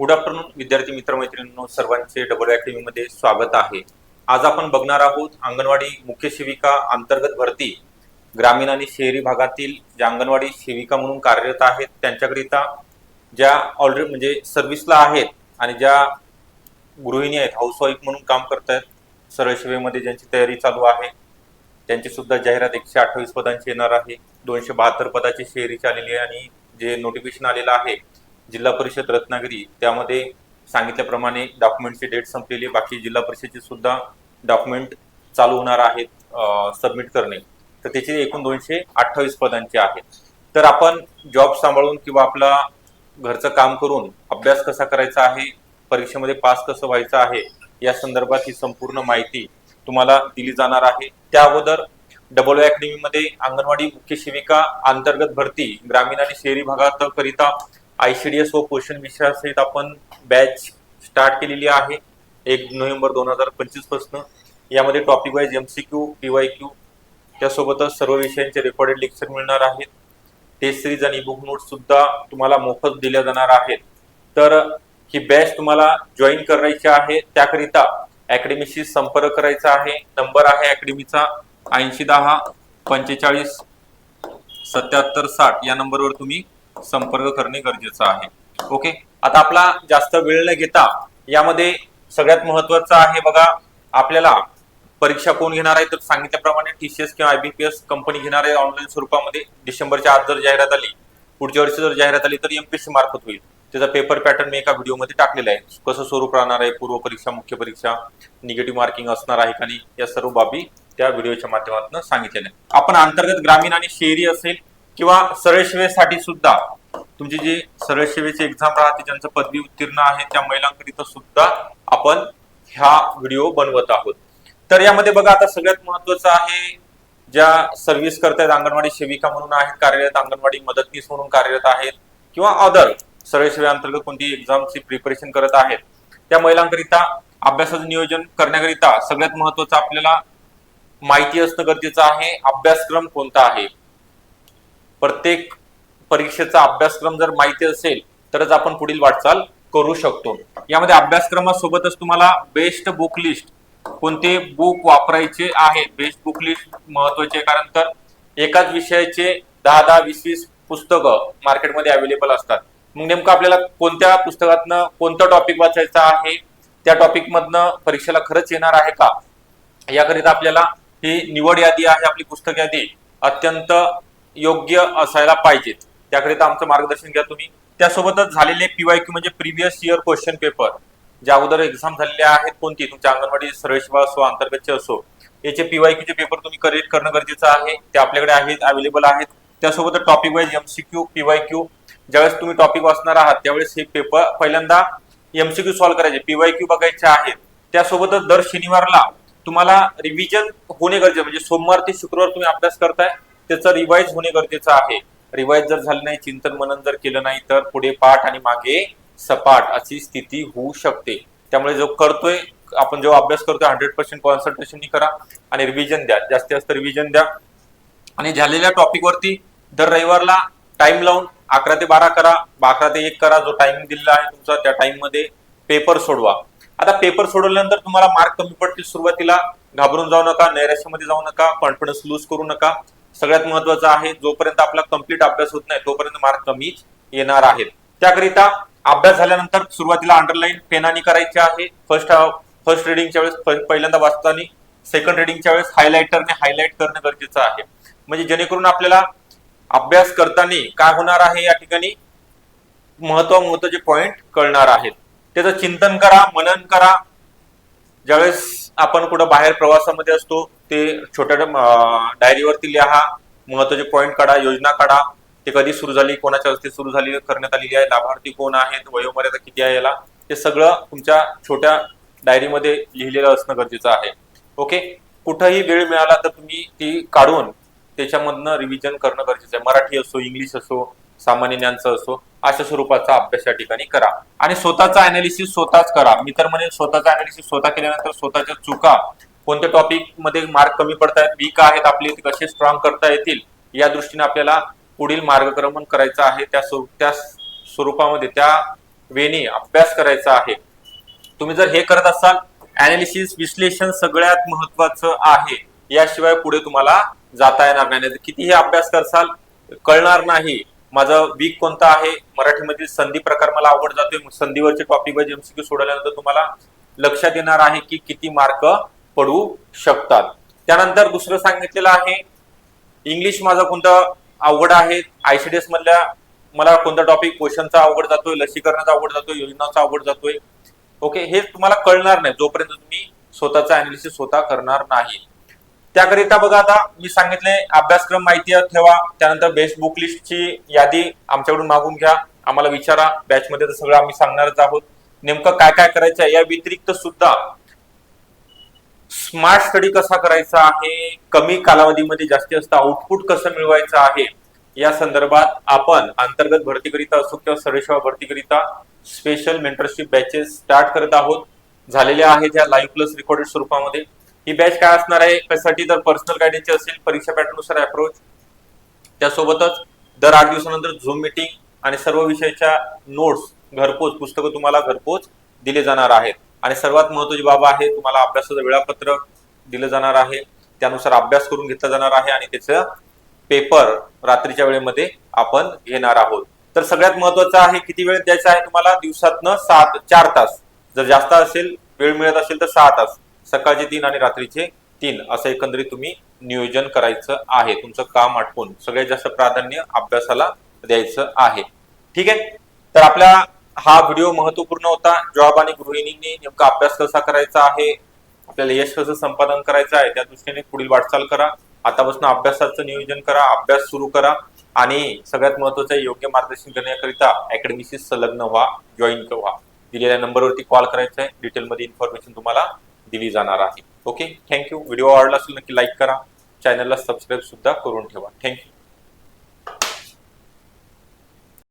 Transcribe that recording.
Good afternoon विद्यार्थी मित्र मैत्रिणींनो सर्वांचे डबल अकॅडमी मध्ये स्वागत आहे. आज आपण बघणार आहोत अंगणवाडी मुख्य सेविका अंतर्गत भरती. ग्रामीण आणि शहरी भागातील ज्या अंगणवाडी सेविका म्हणून कार्यरत आहेत त्यांच्याकरिता ज्या ऑलरेडी म्हणजे सर्व्हिसला आहेत आणि ज्या गृहिणी आहेत हाऊसवाईफ म्हणून काम करत आहेत सरळ सेवेमध्ये ज्यांची तयारी चालू आहे त्यांची सुद्धा जाहिरात एकशे अठ्ठावीस पदांची येणार आहे. दोनशे बहात्तर पदाची शहरीची आलेली आहे आणि जे नोटिफिकेशन आलेलं आहे जिल्हा परिषद रत्नागिरी त्यामध्ये सांगितल्याप्रमाणे डॉक्युमेंटची डेट संपलेली आहे. बाकी जिल्हा परिषदचे सुद्धा डॉक्युमेंट चालू होणार आहेत सबमिट करणे. तर त्याची एकूण दोनशे अठ्ठावीस पदांचे आहेत. तर आपण जॉब सांभाळून किंवा आपला घरचं काम करून अभ्यास कसा करायचा आहे परीक्षेमध्ये पास कसं व्हायचं आहे या संदर्भात ही संपूर्ण माहिती तुम्हाला दिली जाणार आहे. त्या अगोदर डबल अकॅडमीमध्ये अंगणवाडी मुख्य सेविका अंतर्गत भरती ग्रामीण आणि शहरी भागात करिता आयसीडीएस व पोषण विषयासहित आपण बॅच स्टार्ट केलेली आहे. एक नोव्हेंबर दोन हजार पंचवीसपासून. यामध्ये टॉपिक वाईज एमसीक्यू पीवाय क्यू त्यासोबतच सर्व विषयांचे रेकॉर्डेड लेक्चर मिळणार आहेत. टेस्ट सिरीज आणि बुक नोट्स सुद्धा तुम्हाला मोफत दिल्या जाणार आहेत. तर ही बॅच तुम्हाला जॉईन करायची आहे. त्याकरिता अकॅडमीशी संपर्क करायचा आहे. नंबर आहे अकॅडमीचा ऐंशी दहा पंचेचाळीस सत्याहत्तर साठ. या नंबरवर तुम्ही संपर्क करणे गरजेचं आहे. ओके आता आपला जास्त वेळ न घेता यामध्ये सगळ्यात महत्वाचं आहे बघा आपल्याला परीक्षा कोण घेणार आहे? तर सांगितल्याप्रमाणे टीसीएस किंवा आयबीपीएस कंपनी घेणार आहे ऑनलाईन स्वरूपामध्ये. डिसेंबरच्या आत जर जाहिरात आली पुढच्या वर्षी जर जाहिरात आली तर एमपीएससी मार्फत होईल. त्याचा पेपर पॅटर्न मी एका व्हिडिओमध्ये टाकलेला आहे. कसं स्वरूप राहणार आहे? पूर्व परीक्षा मुख्य परीक्षा निगेटिव्ह मार्किंग असणार आहे का नाही? या सर्व बाबी त्या व्हिडिओच्या माध्यमातून सांगितलेल्या आपण अंतर्गत ग्रामीण आणि शहरी असेल किंवा सरळ सेवेसाठी सुद्धा तुमची जी सरळ सेवेची एक्झाम राहते ज्यांचं पदवी उत्तीर्ण आहे त्या महिलांकरिता सुद्धा आपण ह्या व्हिडिओ बनवत आहोत. तर यामध्ये बघा आता सगळ्यात महत्वाचं आहे ज्या सर्व्हिस करतायत अंगणवाडी सेविका म्हणून आहेत कार्यरत अंगणवाडी मदतनीस म्हणून कार्यरत आहेत किंवा अदर सरळ सेवेअंतर्गत कोणती एक्झामची प्रिपरेशन करत आहेत त्या महिलांकरिता अभ्यासाचं नियोजन करण्याकरिता सगळ्यात महत्वाचं आपल्याला माहिती असणं गरजेचं आहे अभ्यासक्रम कोणता आहे? प्रत्येक परीक्षेचा अभ्यासक्रम जर माहिती असेल तरच आपण पुढील वाटचाल करू शकतो. यामध्ये अभ्यासक्रमासोबतच तुम्हाला बेस्ट बुक लिस्ट कोणते बुक वापरायचे आहे? बेस्ट बुक लिस्ट महत्त्वाचे आहे. कारण तर एकाच विषयाचे दहा दहा वीस वीस पुस्तकं मार्केटमध्ये अवेलेबल असतात. मग नेमकं आपल्याला कोणत्या पुस्तकातनं कोणतं टॉपिक वाचायचा आहे? त्या टॉपिक मधनं परीक्षेला खरंच येणार आहे का? याकरिता आपल्याला ही निवड यादी आहे आपली पुस्तक यादी. अत्यंत योग्य असायला पाहिजेत. त्याकरिता आमचं मार्गदर्शन घ्या तुम्ही. त्यासोबतच झालेले पीवायक्यू म्हणजे प्रिव्हियस इयर क्वेश्चन पेपर ज्या अगोदर एक्झाम झालेल्या आहेत कोणती? तुमच्या अंगणवाडी सरळ असो अंतर्गतचे असो. याचे पीवायक्यू चे पेपर तुम्ही करेक्ट करणं गरजेचं आहे. ते आपल्याकडे आहेत अवेलेबल आहेत. त्यासोबत टॉपिक वाईज एमसीक्यू पीवायक्यू ज्यावेळेस तुम्ही टॉपिक वाचणार आहात त्यावेळेस हे पेपर पहिल्यांदा एमसीक्यू सॉल्व्ह करायचे. पीवायक्यू बघायचे आहेत. त्यासोबतच दर शनिवारला तुम्हाला रिव्हिजन होणे गरजेचं म्हणजे सोमवार ते शुक्रवार तुम्ही अभ्यास करताय. त्याचं रिवाईज होणे गरजेचं आहे. रिवाईज जर झालं नाही चिंतन मनन जर केलं नाही तर पुढे पाठ आणि मागे सपाट अशी स्थिती होऊ शकते. त्यामुळे जो करतोय आपण जेव्हा अभ्यास करतोय हंड्रेड पर्सेंट कॉन्सन्ट्रेशन करा आणि रिव्हिजन द्या. जास्तीत जास्त रिव्हिजन द्या. आणि झालेल्या टॉपिक वरती दर रविवारला टाइम लावून अकरा ते बारा करा. अकरा ते एक करा. जो टाइमिंग दिलेला आहे तुमचा त्या टाइममध्ये पेपर सोडवा. आता पेपर सोडवल्यानंतर तुम्हाला मार्क कमी पडतील सुरुवातीला. घाबरून जाऊ नका नैराश्यामध्ये जाऊ नका कॉन्फिडन्स लूज करू नका. सगळ्यात महत्वाचं आहे जोपर्यंत आपला कंप्लीट अभ्यास होत नाही तोपर्यंत मार्क कमीच येणार आहेत. त्याकरिता अभ्यास झाल्यानंतर सुरुवातीला अंडरलाईन पेनानी करायचे आहे. फर्स्ट फर्स्ट रिडिंगच्या वेळेस पहिल्यांदा वाचताना सेकंड रिडिंगच्या वेळेस हायलायटरने हायलाइट करणं गरजेचं आहे. म्हणजे जेणेकरून आपल्याला अभ्यास करताना काय होणार आहे या ठिकाणी? महत्त्व महत्त्वाचे पॉइंट कळणार आहेत. त्याचं चिंतन करा मनन करा. ज्यावेळेस आपण कुठं बाहेर प्रवासामध्ये असतो ते छोट्या डायरीवरती लिहा महत्त्वाचे पॉईंट काढा योजना काढा. ते कधी सुरू झाली कोणाच्या हस्ते सुरू झाली करण्यात आलेली आहे लाभार्थी कोण आहेत वयोमर्यादा किती आहे याला ते सगळं तुमच्या छोट्या डायरीमध्ये लिहिलेलं असणं गरजेचं आहे. ओके कुठंही वेळ मिळाला तर तुम्ही ती काढून त्याच्यामधनं रिव्हिजन करणं गरजेचं आहे. मराठी असो इंग्लिश असो सामान्य ज्ञानचा असो अशा स्वरूपाचा अभ्यास या ठिकाणी करा. आणि स्वतःचा अनालिसिस स्वतःच करा. मी तर म्हणेन स्वतःचा अनालिसिस स्वतः केल्यानंतर स्वतःच्या चुका कोणत्या टॉपिकमध्ये मार्क कमी पडतायत वीक आहेत आपले कसे स्ट्रॉंग करता येतील या दृष्टीने आपल्याला पुढील मार्गक्रमण करायचं आहे. त्या स्वरूप त्या स्वरूपामध्ये त्या वेने अभ्यास करायचा आहे. तुम्ही जर हे करत असाल अनालिसिस विश्लेषण सगळ्यात महत्वाचं आहे. याशिवाय पुढे तुम्हाला जाता येणार नाही. कितीही अभ्यास करसाल कळणार नाही. माझं वीक कोणता आहे? मराठीमधील संधी प्रकार मला आवड जातोय. संधीवरचे टॉपिक वाईज एमसीक्यू सोडवल्यानंतर तुम्हाला लक्षात येणार आहे की किती मार्क पडू शकतात. त्यानंतर दुसरं सांगितलेलं आहे इंग्लिश माझं कोणतं आवड आहे? आयसीडीएस मधल्या मला कोणता टॉपिक क्वेश्चनचा आवड जातोय लसीकरणाचा आवड जातोय योजनाचा आवड जातोय? ओके हे तुम्हाला कळणार नाही. जोपर्यंत तुम्ही स्वतःचा अनालिसिस स्वतः करणार नाही. त्याकरिता बघा आता मी सांगितले अभ्यासक्रम माहिती ठेवा. त्यानंतर बेस्ट बुक लिस्टची यादी आमच्याकडून मागून घ्या. आम्हाला विचारा. बॅच मध्ये तर सगळं आम्ही सांगणारच आहोत. नेमकं काय काय करायचं आहे? या व्यतिरिक्त सुद्धा स्मार्ट स्टडी कसा करायचा आहे? कमी कालावधीमध्ये जास्तीत जास्त आउटपुट कसं मिळवायचं आहे? या संदर्भात आपण अंतर्गत भरतीकरिता असो किंवा सरसेवा भरतीकरिता स्पेशल मेंटरशिप बॅचेस स्टार्ट करत आहोत. झालेल्या आहेत या लाईव्ह प्लस रेकॉर्डेड स्वरूपामध्ये. ही बॅच काय असणार आहे? त्यासाठी तर पर्सनल गायडन्सची असेल परीक्षा पॅटर्ननुसार अप्रोच त्यासोबतच दर आठ दिवसानंतर झूम मिटिंग आणि सर्व विषयाच्या नोट्स घरपोच पुस्तकं तुम्हाला घरपोच दिले जाणार आहेत. आणि सर्वात महत्वाची बाब आहे तुम्हाला अभ्यासाचं वेळापत्रक दिलं जाणार आहे. त्यानुसार अभ्यास करून घेतला जाणार आहे आणि त्याचं पेपर रात्रीच्या वेळेमध्ये आपण घेणार आहोत. तर सगळ्यात महत्वाचं आहे किती वेळ द्यायचा आहे तुम्हाला? दिवसातनं सात चार तास. जर जास्त असेल वेळ मिळत असेल तर सहा तास. सकाळचे तीन आणि रात्रीचे तीन असं एकंदरीत तुम्ही नियोजन करायचं आहे. तुमचं काम आटपून सगळ्यात जास्त प्राधान्य अभ्यासाला द्यायचं आहे. ठीक आहे? तर आपला हा व्हिडिओ महत्त्वपूर्ण होता. जॉब आणि गृहिणींनी नेमका अभ्यास कसा करायचा आहे? आपल्याला यश कसं संपादन करायचं आहे? त्या दृष्टीने पुढील वाटचाल करा. आतापासून अभ्यासाचं नियोजन करा अभ्यास सुरू करा आणि सगळ्यात महत्वाचं आहे, योग्य मार्गदर्शन करण्याकरिता अकॅडमीशी संलग्न व्हा जॉईन व्हा दिलेल्या नंबरवरती कॉल करायचा आहे. डिटेलमध्ये इन्फॉर्मेशन तुम्हाला दिली जाणार आहे. ओके थँक्यू व्हिडिओ आवडला असेल नक्की लाईक करा. चॅनलला सबस्क्राईब सुद्धा करून ठेवा. थँक्यू